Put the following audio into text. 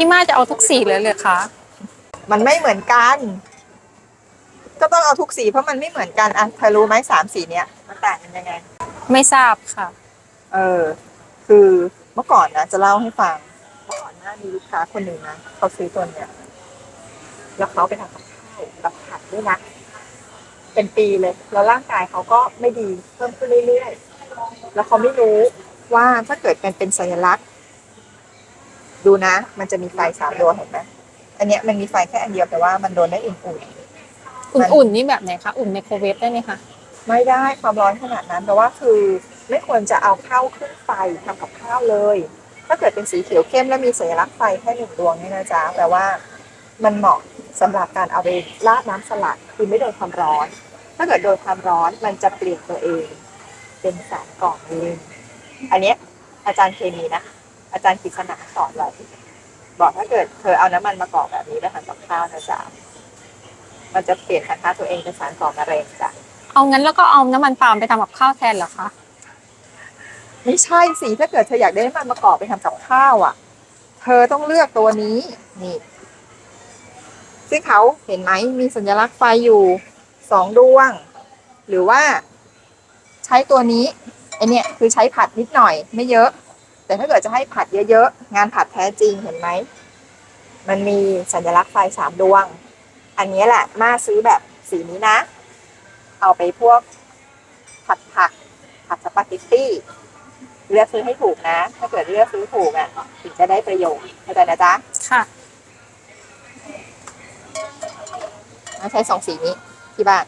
พี่มาจะเอาทุกสีเลยเลยคะมันไม่เหมือนกัน ก็ต้องเอาทุกสีเพราะมันไม่เหมือนกันอะเธอรู้ไหมสามสีเนี้ยมันต่างกันยังไง ไม่ทราบค่ะ เออ คือเมื่อก่อนนะจะเล่าให้ฟังเมื่อก่อนหน้ามีลูกค้าคนหนึ่งนะเขาซื้อตัวเนี้ยแล้วเขาไปทำกับข้าวแบบผัดด้วยนะเป็นปีเลยแล้วร่างกายเขาก็ไม่ดีเพิ่มขึ้นเรื่อยๆแล้วเขาไม่รู้ว่าถ้าเกิดเป็นเป็นสัญลักษณ์ ดูนะ มันจะมีไฟสามดวงเห็นไหมอันเนี้ยมันมีไฟแค่อันเดียวแต่ว่ามันโดนได้อุ่นอุ่นๆนี่แบบไหนคะอุ่นไมโครเวฟได้ไหมคะๆไม่ได้ความร้อนขนาดนั้นแต่ว่าคือไม่ควรจะเอาข้าวขึ้นไฟทำกับข้าวเลย ถ้าเกิดเป็นสีเขียวเข้มแล้วมีสัญลักษณ์ไฟแค่หนึ่งดวงนี่นะจ๊ะแปลว่ามันเหมาะสำหรับการเอาไปราดน้ำสลัดคือไม่โดนความร้อน ถ้าเกิดโดนความร้อนมันจะเปลี่ยนตัวเอง เป็นสารก่อเองอันเนี้ยอาจารย์เคมีนะ อาจารย์กิษณะสอนไว้บอกถ้าเกิดเธอเอาน้ำมันมากรอกแบบนี้ไปทำกับข้าวนะจ๊ะมันจะเปลี่ยนพันธะตัวเองเป็นสารก่อมะเร็งจ้ะเอางั้นแล้วก็เอาน้ำมันปาล์มไปทำกับข้าวแทนเหรอคะไม่ใช่สิถ้าเกิดเธออยากได้น้ำมันมะกอกไปทำกับข้าวอะ เธอต้องเลือกตัวนี้นี่ ซึ่งเขาเห็นไหมมีสัญลักษณ์ไฟอยู่สองดวง หรือว่าใช้ตัวนี้ไอเนี่ยคือใช้ผัดนิดหน่อยไม่เยอะ แต่ถ้าเกิดจะให้ผัดเยอะๆ งานผัดแท้จริงเห็นไหม มันมีสัญลักษณ์ไฟสามดวง อันนี้แหละมาซื้อแบบสีนี้นะ เอาไปพวกผัดผัก ผัดสปาเกตตี้ เลือกซื้อให้ถูกนะ ถ้าเกิดเลือกซื้อถูกอะถึงจะได้ประโยชน์เข้าใจนะจ๊ะ ค่ะมาใช้สองสีนี้ที่บ้าน